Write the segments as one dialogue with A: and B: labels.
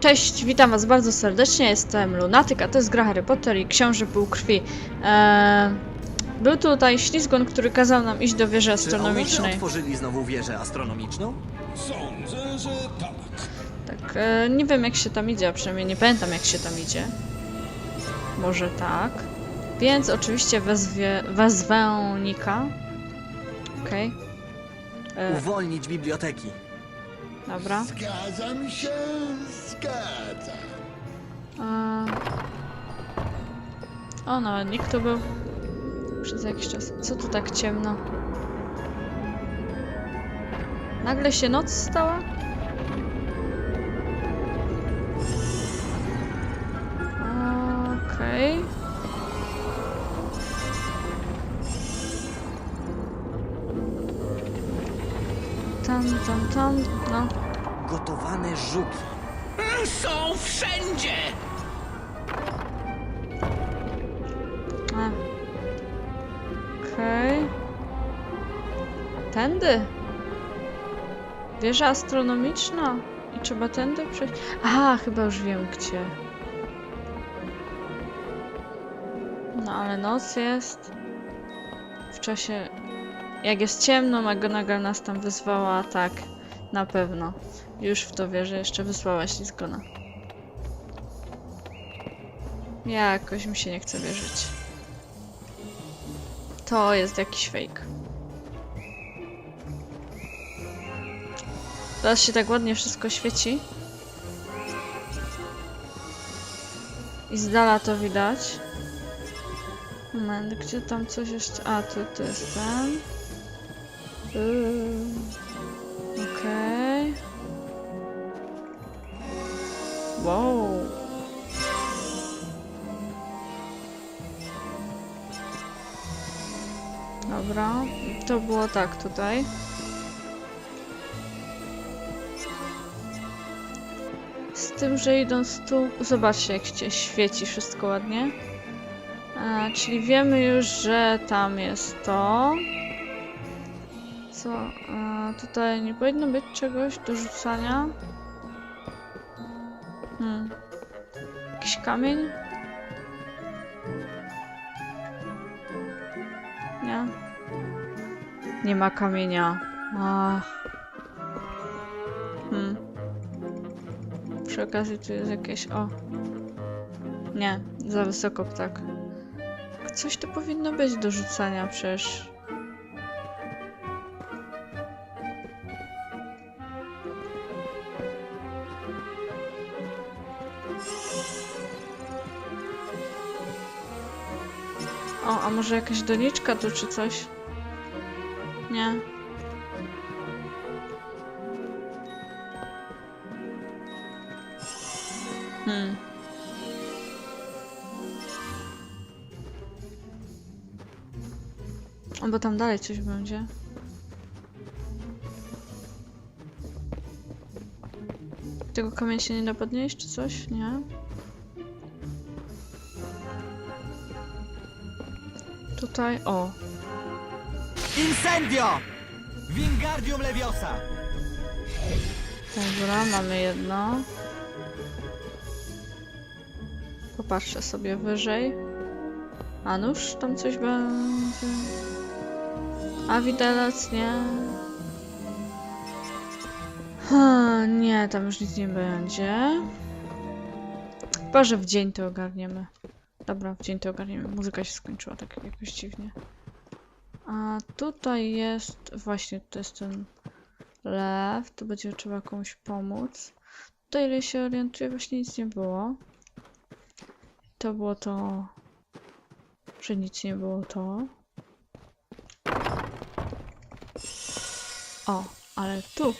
A: Cześć, witam was bardzo serdecznie, jestem Lunatyk, a to jest gra Harry Potter i Książę Półkrwi. Eee, był tutaj ślizgon, który kazał nam iść do wieży
B: Czy
A: astronomicznej.
B: ołowie otworzyli znowu wieżę astronomiczną?
C: Sądzę, że tak.
A: Tak, e, nie wiem jak się tam idzie, a przynajmniej nie pamiętam jak się tam idzie. Może tak. Więc oczywiście wezwie, wezwę Nika. Okej. E,
B: Uwolnić biblioteki.
A: Dobra.
C: Zgadzam się, zgadzam.
A: A... O, nawet nikt tu był. Przez jakiś czas. Co tu tak ciemno? Nagle się noc stała? Okej. Tam, tam, no.
B: Gotowane żuki.
D: Są wszędzie!
A: Okej. Tędy. Wieża astronomiczna. I trzeba tędy przejść. Aha, chyba już wiem gdzie. No ale noc jest. W czasie. Jak jest ciemno, McGonagall nas tam wysłała, tak. Na pewno. Już w to wierzę, jeszcze wysłała ślizgona. Jakoś mi się nie chce wierzyć. To jest jakiś fake. Teraz się tak ładnie wszystko świeci. I z dala to widać. Moment, gdzie tam coś jeszcze... A, tu, tu jest ten. Yy. Wow. Dobra, to było tak tutaj. Z tym, że idąc tu, zobaczcie jak się świeci wszystko ładnie. A, czyli wiemy już, że tam jest to. Co? A, tutaj nie powinno być czegoś do rzucania. Kamień? Nie. Nie ma kamienia. Ach. Hmm. Przy okazji tu jest jakieś. O. Nie, za wysoko ptak. Coś tu powinno być do rzucania przecież. Może jakaś doniczka tu czy coś? Nie. Hmm. O, tam dalej coś będzie. Tego kamienia się nie da podnieść, czy coś? Nie. Tutaj, o.
B: Incendio! Wingardium Leviosa!
A: Dobra, mamy jedno. Popatrzę sobie wyżej. A nuż, tam coś będzie. A widelec, nie. Ha, nie, tam już nic nie będzie. Chyba, że w dzień to ogarniemy. Dobra, w dzień to ogarniemy. Muzyka się skończyła tak jakoś dziwnie. A tutaj jest... Właśnie, to jest ten lew. Tu będzie trzeba komuś pomóc. Tutaj, ile się orientuję, właśnie nic nie było. To było to... Że nic nie było to. O, ale tu.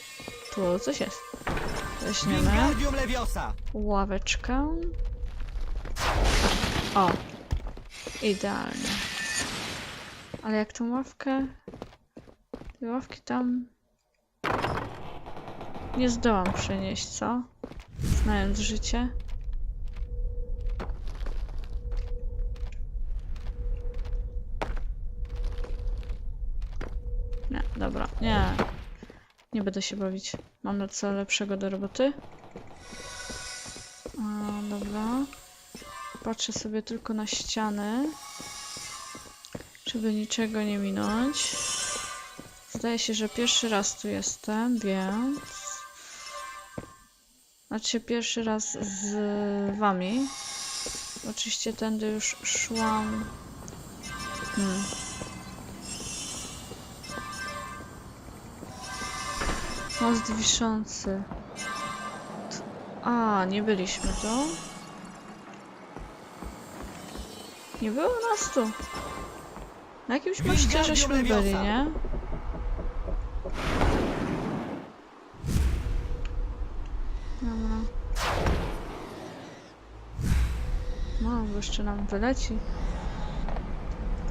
A: Tu coś jest. Weźmiemy ławeczkę. O, idealnie. Ale jak tą ławkę... Te ławki tam... Nie zdołam przenieść, co? Znając życie. Nie, dobra, nie. Nie będę się bawić. Mam na co lepszego do roboty. A, dobra. Patrzę sobie tylko na ściany, żeby niczego nie minąć. Zdaje się, że pierwszy raz tu jestem, więc... Znaczy pierwszy raz z wami. Oczywiście tędy już szłam. Hmm. Most wiszący. A, nie byliśmy tu. Nie było nas tu. Na jakimś moście żeśmy byli, nie? Dobra. No, bo jeszcze nam wyleci.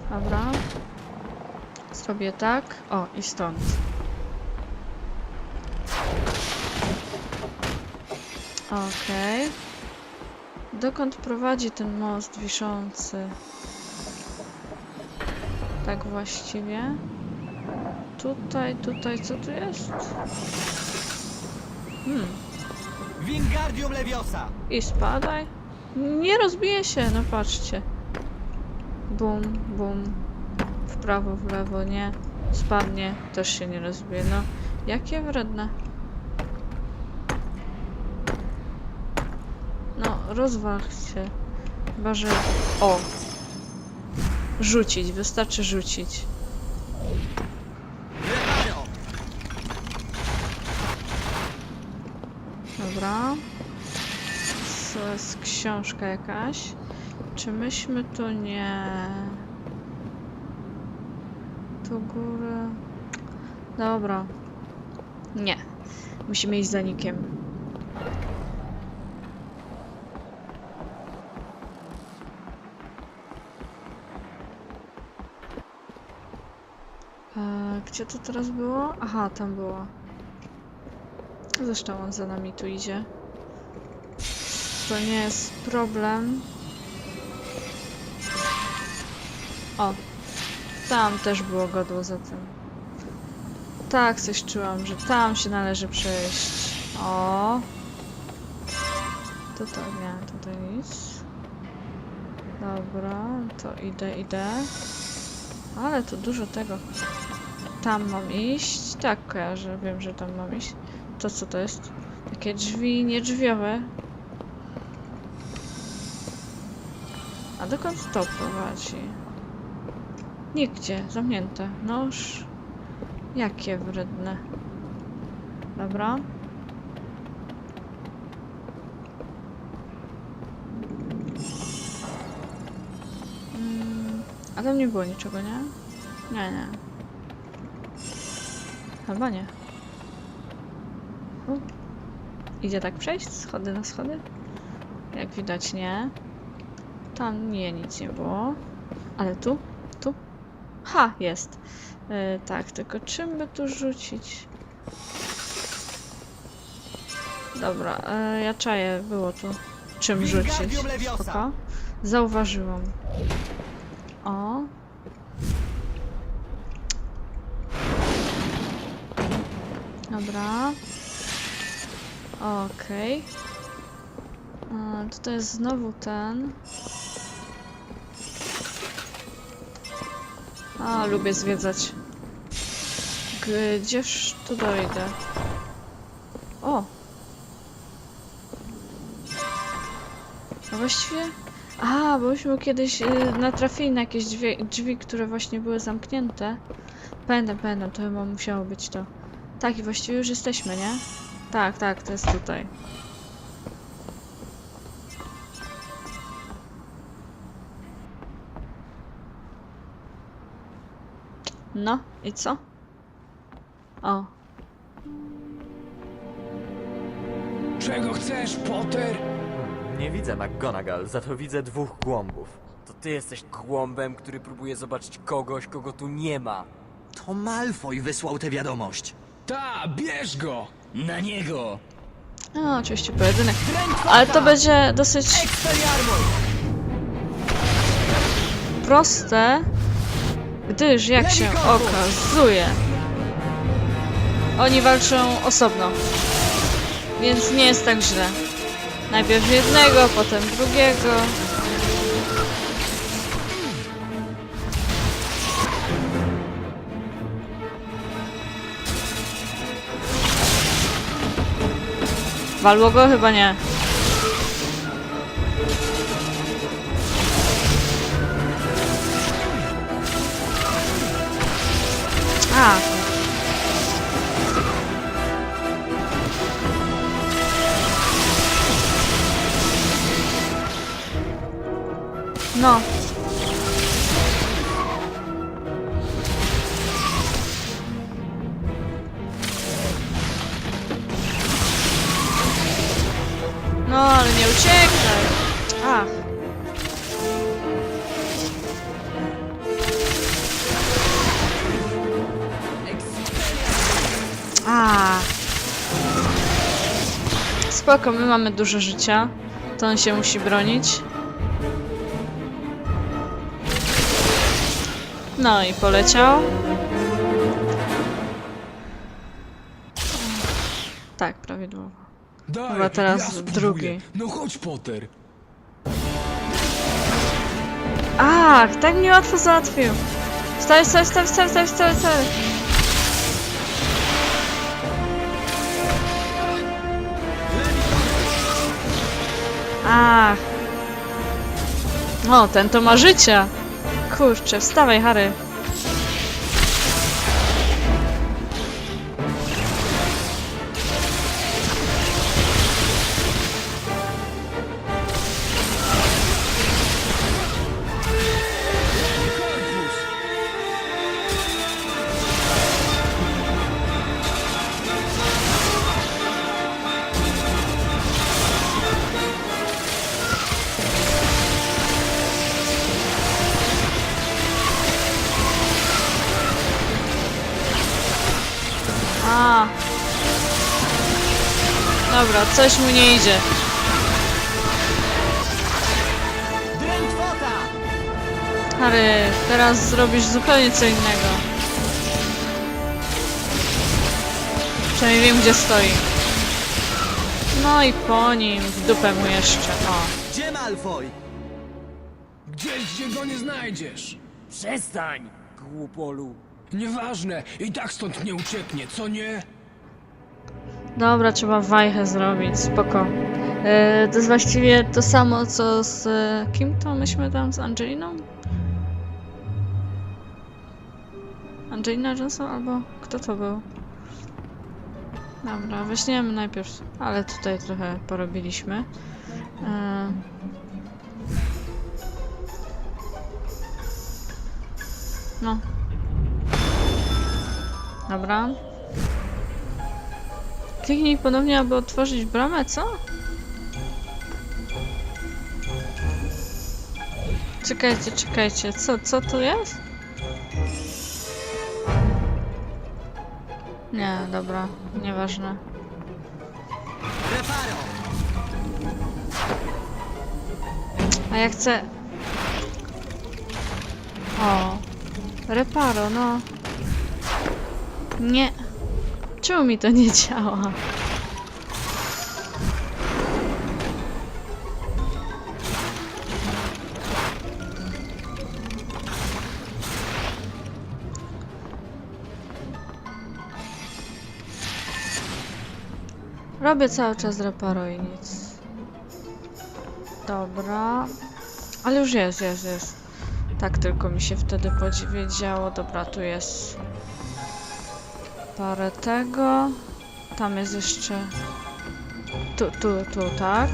A: Dobra. Zrobię tak. O, i stąd. Okej. Dokąd prowadzi ten most wiszący? Tak właściwie. Tutaj, tutaj, co tu jest? Hmm.
B: Wingardium Leviosa!
A: I spadaj. Nie rozbije się, no patrzcie. Bum, bum. W prawo, w lewo, nie. Spadnie, też się nie rozbije. No, jakie wredne. Rozwal się. Chyba, że... O! Rzucić, wystarczy rzucić. Dobra. To jest książka jakaś. Czy myśmy tu nie... Tu góry... Dobra. Nie. Musimy iść za nikiem. Eee, gdzie to teraz było? Aha, tam było. Zresztą on za nami tu idzie. To nie jest problem. O, tam też było godło za tym. Tak, coś czułam, że tam się należy przejść. O. Tutaj nie, tutaj nic. Dobra, to idę, idę. Ale to dużo tego. Tam mam iść. Tak, kojarzę, wiem, że tam mam iść. To co to jest? Takie drzwi niedrzwiowe. A dokąd to prowadzi? Nigdzie, zamknięte. Noż. Jakie wredne. Dobra. Mm, a tam nie było niczego, nie? Nie, nie. Chyba nie. U. Idzie tak przejść? Schody na schody? Jak widać nie. Tam nie, nic nie było. Ale tu? Tu? Ha, jest. E, tak, tylko czym by tu rzucić? Dobra, e, ja czaję, było tu. Czym rzucić? Spoko. Zauważyłam. O. Dobra. Okej. A, Tutaj jest znowu ten. A, lubię zwiedzać. Gdzież tu dojdę? O! A właściwie... A, bośmy kiedyś y, natrafili na jakieś drzwi, drzwi, które właśnie były zamknięte. Pamiętam, pamiętam, to chyba musiało być to. Tak, i właściwie już jesteśmy, nie? Tak, tak, to jest tutaj. No, i co? O,
D: Czego chcesz, Potter?
B: Nie widzę McGonagall, za to widzę dwóch głąbów. To ty jesteś głąbem, który próbuje zobaczyć kogoś, kogo tu nie ma.
E: To Malfoy wysłał tę wiadomość.
D: Ta, bierz go! Na niego!
A: no oczywiście pojedynek. Ale to będzie dosyć proste, gdyż jak się okazuje, oni walczą osobno. Więc nie jest tak źle. Najpierw jednego, potem drugiego. Walło? Chyba nie. Spoko, my mamy dużo życia. To on się musi bronić. No i poleciał. Tak, prawidłowo. Chyba teraz drugi.
D: No chodź, Potter.
A: Ach, tak mnie łatwo załatwił. Wstawaj, wstawaj, wstawaj, wstawaj, wstawaj, wstawaj, wstawaj. Ach. O, ten to ma życia. Kurczę, wstawaj, Harry. Coś mu nie idzie. Harry, teraz zrobisz zupełnie co innego. Przynajmniej wiem, gdzie stoi. No i po nim, w dupę mu jeszcze, o.
E: Gdzie Malfoy?
D: Gdzieś, gdzie go nie znajdziesz.
B: Przestań, głupolu.
D: Nieważne, i tak stąd nie ucieknie, co nie?
A: Dobra, trzeba wajchę zrobić, spoko. E, to jest właściwie to samo, co z... E, kim to myśmy tam? Z Angeliną? Angelina Johnson albo kto to był? Dobra, weźmiemy najpierw, ale tutaj trochę porobiliśmy. E, no. Dobra. Kliknij ponownie, aby otworzyć bramę, co? Czekajcie, czekajcie, co, co tu jest? Nie, dobra, nieważne. A ja chcę... O, reparo, no. Nie. Czemu mi to nie działa? Robię cały czas reparo i nic. Dobra. Ale już jest, jest, jest. Tak tylko mi się wtedy podziwiało. Dobra, tu jest parę tego. Tam jest jeszcze... Tu, tu, tu, tak.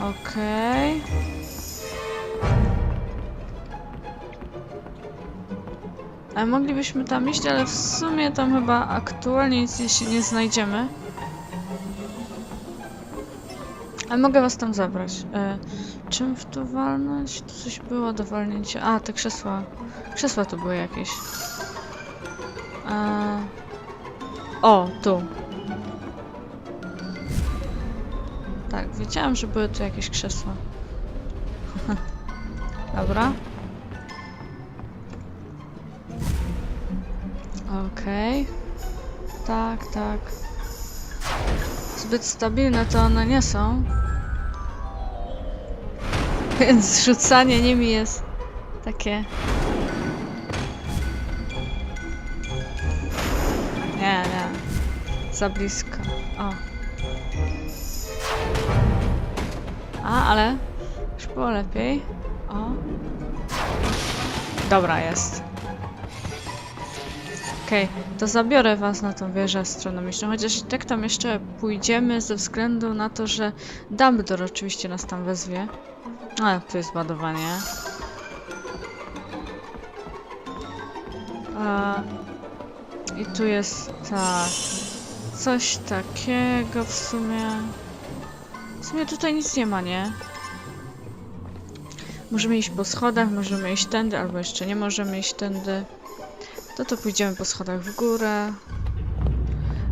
A: Okej. Ale moglibyśmy tam iść, ale w sumie tam chyba aktualnie nic nie, nie znajdziemy. Ale mogę was tam zabrać. E, czym w to walnąć? Tu coś było do walnięcia. A, te krzesła. Krzesła tu były jakieś. E, o, tu. Tak, wiedziałam, że były tu jakieś krzesła. Dobra. Okej. Tak, tak. zbyt stabilne to one nie są. Więc rzucanie nimi jest takie... Nie, nie. Za blisko. O. A, ale już było lepiej. O. Dobra, jest. Okej, to zabiorę was na tą wieżę astronomiczną, chociaż i tak tam jeszcze pójdziemy ze względu na to, że Dumbledore oczywiście nas tam wezwie. A, tu jest ładowanie. A, I tu jest tak. Coś takiego w sumie. W sumie tutaj nic nie ma, nie? Możemy iść po schodach, możemy iść tędy, albo jeszcze nie możemy iść tędy. To to pójdziemy po schodach w górę.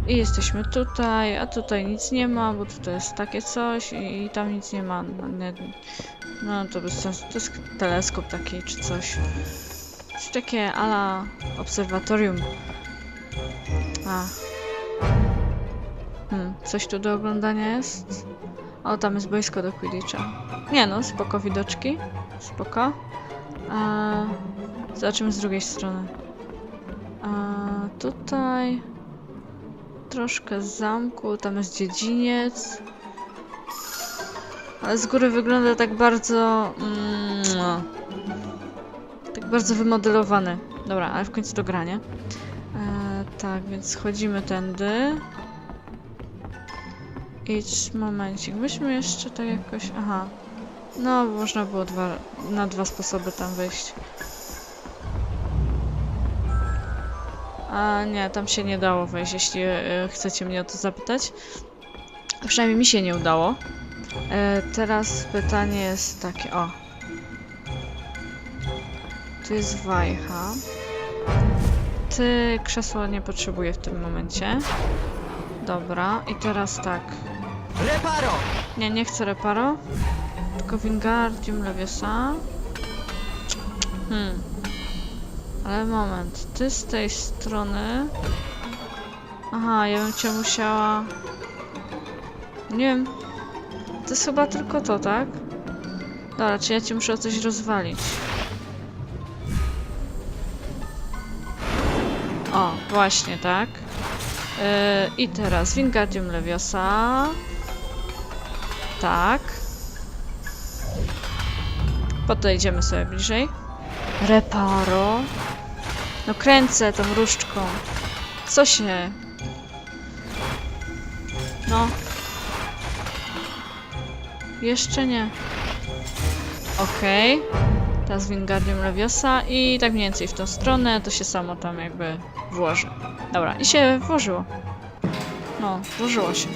A: I jesteśmy tutaj, a tutaj nic nie ma, bo tutaj jest takie coś i, i tam nic nie ma. No, nie, no to bez sensu. To jest teleskop taki czy coś. Coś takie ala obserwatorium. A. Hmm, coś tu do oglądania jest? O, tam jest boisko do Quidditcha. Nie no, spoko widoczki. Spoko. A, zobaczymy z drugiej strony. A tutaj troszkę zamku, tam jest dziedziniec. Ale z góry wygląda tak bardzo. Mm, tak bardzo wymodelowany. Dobra, ale w końcu to granie. E, tak, więc chodzimy tędy. Idź, momencik. Myśmy jeszcze tak jakoś. Aha. No, można było dwa, na dwa sposoby tam wejść. A nie, tam się nie dało wejść, jeśli e, chcecie mnie o to zapytać. Przynajmniej mi się nie udało. E, teraz pytanie jest takie, o. Tu jest wajcha. Ty krzesła nie potrzebuję w tym momencie. Dobra, i teraz tak.
E: Reparo!
A: Nie, nie chcę reparo. Tylko Wingardium Leviosa. Hmm. Ale moment, ty z tej strony... Aha, ja bym cię musiała... Nie wiem. To jest chyba tylko to, tak? Dobra, czy ja cię muszę o coś rozwalić? O, właśnie, tak. Yy, I teraz Wingardium Leviosa. Tak. Podejdziemy sobie bliżej. Reparo. No kręcę tą różdżką. Co się? Jeszcze nie. Okej. Teraz Wingardium Leviosa i tak mniej więcej w tą stronę to się samo tam jakby włoży. Dobra, i się włożyło. No, włożyło się.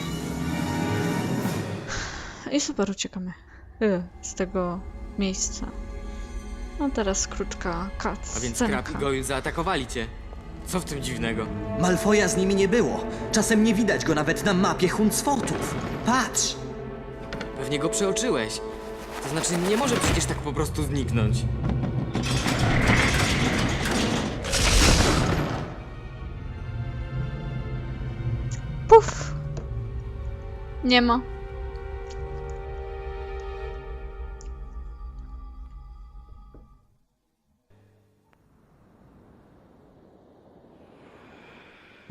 A: I super, uciekamy. Y, z tego miejsca. No teraz krótka cut.
F: A więc Krab i Goyle zaatakowali cię. Co w tym dziwnego?
E: Malfoja z nimi nie było. Czasem nie widać go nawet na mapie Huncfortów. Patrz!
F: Pewnie go przeoczyłeś. To znaczy, nie może przecież tak po prostu zniknąć.
A: Puf! Nie ma.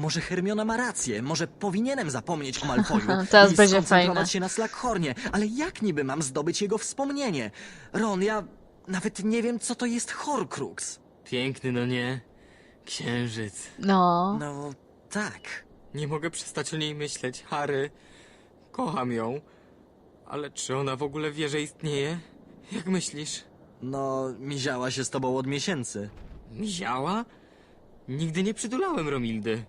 E: Może Hermiona ma rację, może powinienem zapomnieć o Malfoju
A: Teraz
E: i
A: będzie
E: skoncentrować
A: fajne.
E: się na Slughornie, ale jak niby mam zdobyć jego wspomnienie? Ron, ja nawet nie wiem, co to jest Horcrux.
F: Piękny, no nie? Księżyc.
A: No.
E: No, tak.
F: Nie mogę przestać o niej myśleć. Harry. Kocham ją. Ale czy ona w ogóle wie, że istnieje? Jak myślisz?
E: No, miziała się z tobą od miesięcy.
F: Miziała? Nigdy nie przytulałem Romildy.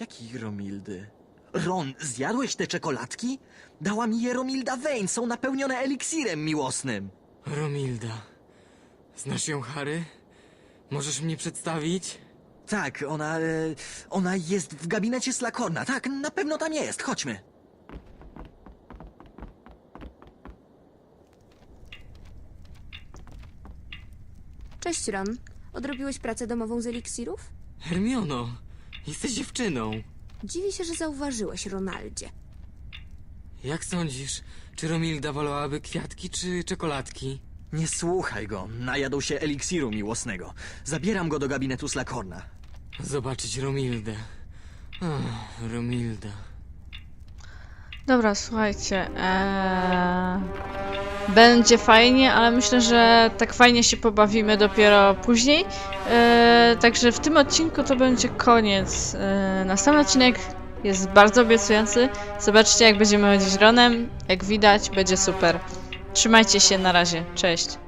E: Jakiej Romildy? Ron, zjadłeś te czekoladki? Dała mi je Romilda Vane, są napełnione eliksirem miłosnym.
F: Romilda. Znasz ją, Harry? Możesz mnie przedstawić?
E: Tak, ona. E, ona jest w gabinecie Slakorna. Tak, na pewno tam jest. Chodźmy.
G: Cześć, Ron. Odrobiłeś pracę domową z eliksirów?
F: Hermiono, jesteś dziewczyną.
G: Dziwię się, że zauważyłeś, Ronaldzie.
F: Jak sądzisz, czy Romilda wolałaby kwiatki czy czekoladki?
E: Nie słuchaj go, najadł się eliksiru miłosnego. Zabieram go do gabinetu Slakorna.
F: Zobaczyć Romildę. Ach, Romilda.
A: Dobra, słuchajcie. Eee... Będzie fajnie, ale myślę, że tak fajnie się pobawimy dopiero później. Eee, także w tym odcinku to będzie koniec. Eee, następny odcinek jest bardzo obiecujący. Zobaczcie, jak będziemy chodzić Ronem. Jak widać, będzie super. Trzymajcie się, na razie. Cześć.